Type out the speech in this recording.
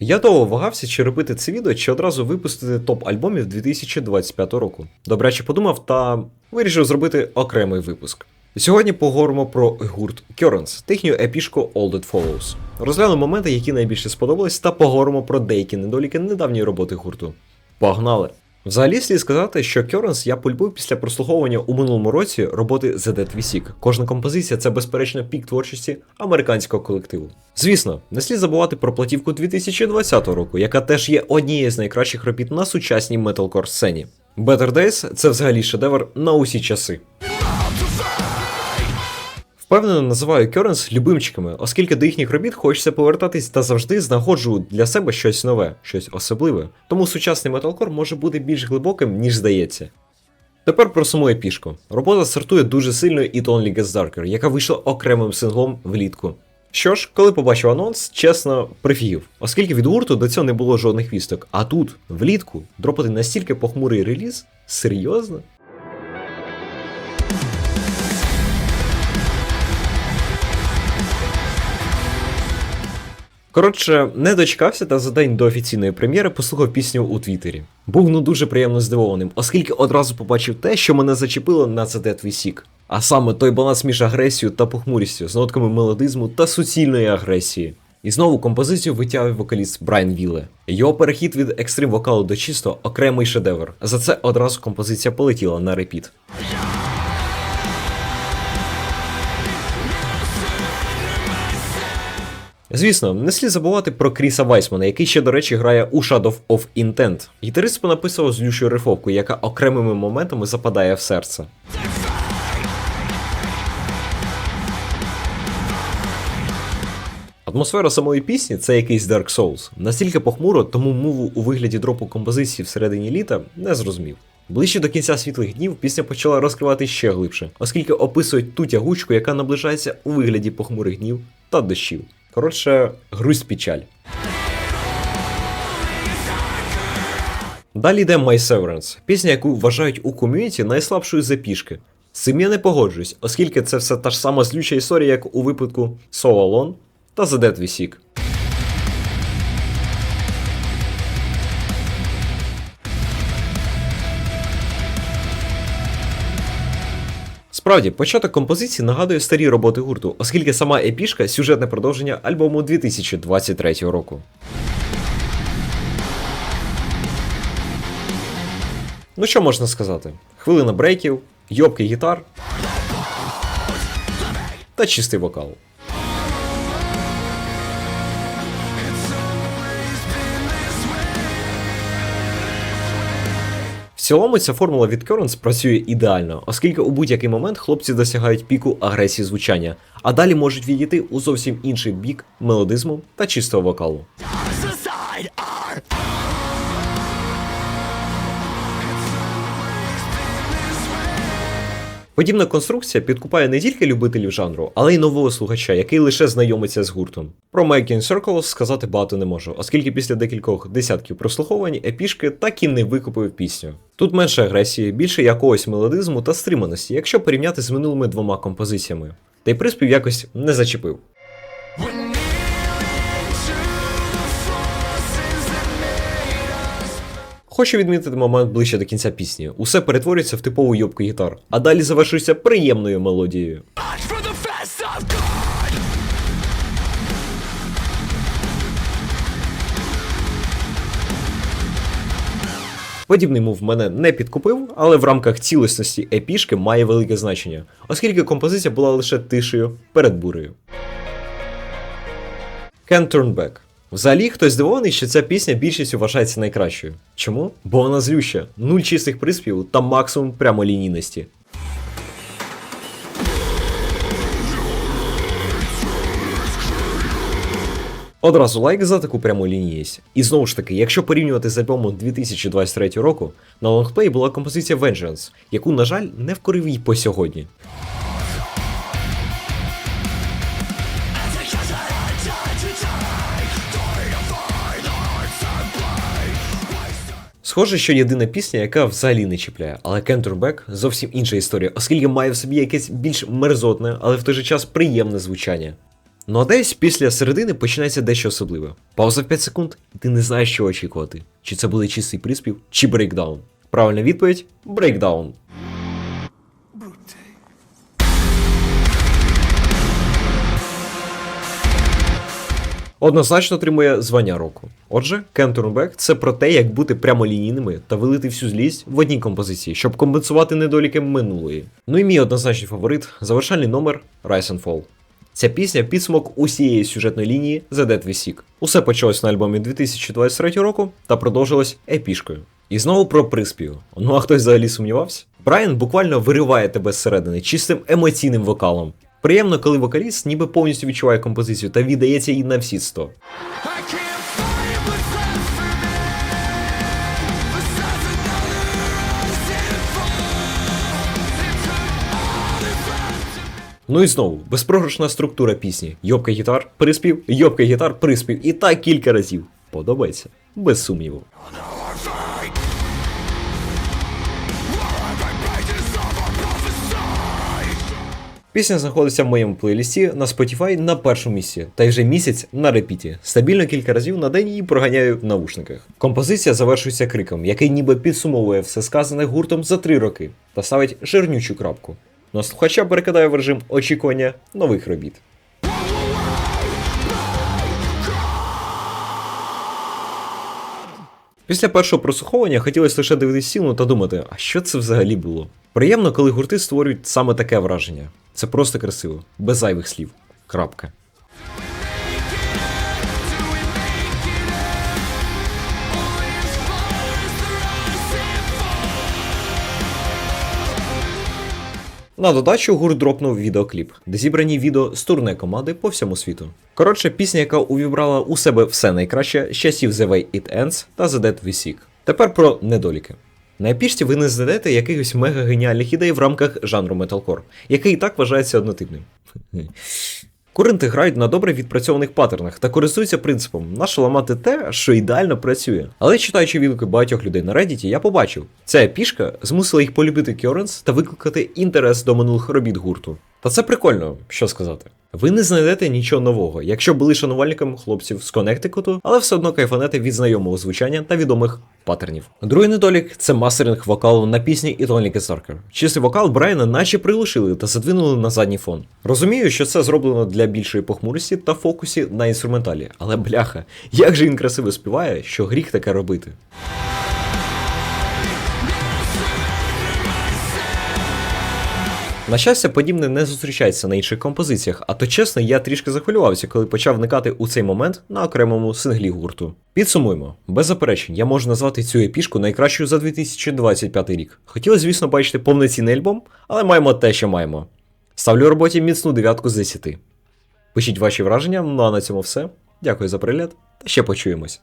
Я довго вагався, чи робити це відео, чи одразу випустити топ альбомів 2025 року. Добряче подумав та вирішив зробити окремий випуск. Сьогодні поговоримо про гурт Currents та їхню епішку All That Follows. Розглянемо моменти, які найбільше сподобались, та поговоримо про деякі недоліки недавньої роботи гурту. Погнали! Взагалі слід сказати, що Кьоренс я полюбив після прослуховування у минулому році роботи The Dead We Seek. Кожна композиція це безперечно пік творчості американського колективу. Звісно, не слід забувати про платівку 2020 року, яка теж є однією з найкращих робіт на сучасній металкор сцені. Better Days це взагалі шедевр на усі часи. Впевнено, називаю Currents любимчиками, оскільки до їхніх робіт хочеться повертатись та завжди знаходжу для себе щось нове, щось особливе. Тому сучасний металкор може бути більш глибоким, ніж здається. Тепер про саму епішку. Робота стартує дуже сильно It Only Gets Darker, яка вийшла окремим синглом влітку. Що ж, коли побачив анонс, чесно, прифігів, оскільки від гурту до цього не було жодних вісток. А тут, влітку, дропати настільки похмурий реліз? Серйозно? Коротше, не дочекався та за день до офіційної прем'єри послухав пісню у Твіттері. Був ну дуже приємно здивованим, оскільки одразу побачив те, що мене зачепило на The Dead We. А саме той баланс між агресією та похмурістю, з нотками мелодизму та суцільної агресії. І знову композицію витягує вокаліст Брайан Віле. Його перехід від екстрим вокалу до чисто окремий шедевр. За це одразу композиція полетіла на репіт. Звісно, не слід забувати про Кріса Вайсмана, який ще, до речі, грає у Shadow of Intent. Гітарист понаписував злющу рифовку, яка окремими моментами западає в серце. Атмосфера самої пісні це якийсь Dark Souls. Настільки похмуро, тому мову у вигляді дропу композиції всередині літа не зрозумів. Ближче до кінця світлих днів пісня почала розкривати ще глибше, оскільки описують ту тягучку, яка наближається у вигляді похмурих днів та дощів. Коротше, грусть печаль. Далі йде My Severance, пісня, яку вважають у ком'юніті найслабшою запішки. З цим я не погоджуюсь, оскільки це все та ж сама злюча історія, як у випадку So Alone та The Dead We Seek. Справді, початок композиції нагадує старі роботи гурту, оскільки сама епішка сюжетне продовження альбому 2023 року. Ну що можна сказати? Хвилина брейків, йобки гітар та чистий вокал. Цілому ця формула від Currents працює ідеально, оскільки у будь-який момент хлопці досягають піку агресії звучання, а далі можуть відійти у зовсім інший бік мелодизму та чистого вокалу. Подібна конструкція підкупає не тільки любителів жанру, але й нового слухача, який лише знайомиться з гуртом. Про Making Circles сказати багато не можу, оскільки після декількох десятків прослуховувань епішки так і не викупив пісню. Тут менше агресії, більше якогось мелодизму та стриманості, якщо порівняти з минулими двома композиціями. Та й приспів якось не зачепив. Хочу відмітити момент ближче до кінця пісні. Усе перетворюється в типову йобку гітар, а далі завершується приємною мелодією. Подібний мув мене не підкупив, але в рамках цілісності епішки має велике значення, оскільки композиція була лише тишею перед бурею. Can't Turn Back. Взагалі, хтось здивований, що ця пісня більшістю вважається найкращою. Чому? Бо вона злюща, нуль чистих приспівів та максимум прямолінійності. Одразу лайк за таку пряму лінійність. І знову ж таки, якщо порівнювати з альбомом 2023 року, на лонгплей була композиція Vengeance, яку, на жаль, не вкорив й по сьогодні. Схоже, що єдина пісня, яка взагалі не чіпляє, але Can't зовсім інша історія, оскільки має в собі якесь більш мерзотне, але в той же час приємне звучання. Ну а десь після середини починається дещо особливе. Пауза в 5 секунд, і ти не знаєш, що очікувати. Чи це буде чистий приспів, чи брейкдаун. Правильна відповідь брейкдаун. Однозначно отримує звання року. Отже, Turn – це про те, як бути прямолінійними та вилити всю злість в одній композиції, щоб компенсувати недоліки минулої. Ну і мій однозначний фаворит завершальний номер Rise and Fall. Ця пісня підсумок усієї сюжетної лінії The Dead We Seek. Усе почалось на альбомі 2023 року та продовжилось епішкою. І знову про приспів. Ну а хтось взагалі сумнівався? Брайан буквально вириває тебе зсередини чистим емоційним вокалом. Приємно, коли вокаліст ніби повністю відчуває композицію та віддається їй на всі 100. I can't find what's left for me besides another rise and fall. It took all that's left to Ну і знову, безпрограшна структура пісні. Йобка гітар, приспів, йобка гітар, приспів. І так кілька разів. Подобається? Без сумніву. Пісня знаходиться в моєму плейлісті на Spotify на першому місці, та й вже місяць на репіті. Стабільно кілька разів на день її проганяю в навушниках. Композиція завершується криком, який ніби підсумовує все сказане гуртом за три роки та ставить жирнючу крапку. На слухача перекидає в режим очікування нових робіт. Після першого прослуховування хотілося лише дивитися стіну та думати, а що це взагалі було? Приємно, коли гурти створюють саме таке враження. Це просто красиво, без зайвих слів. Крапка. На додачу гурт дропнув відеокліп, де зібрані відео з турне команди по всьому світу. Коротше, пісня, яка увібрала у себе все найкраще з часів The Way It Ends та The Dead We Seek. Тепер про недоліки. На епішці ви не знайдете якихось мега геніальних ідей в рамках жанру металкор, який і так вважається однотипним. Куренти грають на добре відпрацьованих паттернах та користуються принципом нащо ламати те, що ідеально працює. Але читаючи відгуки багатьох людей на Reddit, я побачив, ця пішка змусила їх полюбити Currents та викликати інтерес до минулих робіт гурту. Та це прикольно, що сказати. Ви не знайдете нічого нового, якщо були шанувальником хлопців з Коннектикуту, але все одно кайфанете від знайомого звучання та відомих паттернів. Другий недолік це мастеринг вокалу на пісні Only Gets Darker. Чистий вокал Брайана наче приглушили та задвинули на задній фон. Розумію, що це зроблено для більшої похмурості та фокусі на інструменталі, але бляха, як же він красиво співає, що гріх таке робити. На щастя, подібне не зустрічається на інших композиціях, а то чесно, я трішки захвилювався, коли почав вникати у цей момент на окремому синглі гурту. Підсумуємо, без заперечень, я можу назвати цю епішку найкращою за 2025 рік. Хотілося, звісно, бачити повноцінний альбом, але маємо те, що маємо. Ставлю роботі міцну дев'ятку з 10. Пишіть ваші враження, ну а на цьому все. Дякую за перегляд та ще почуємось.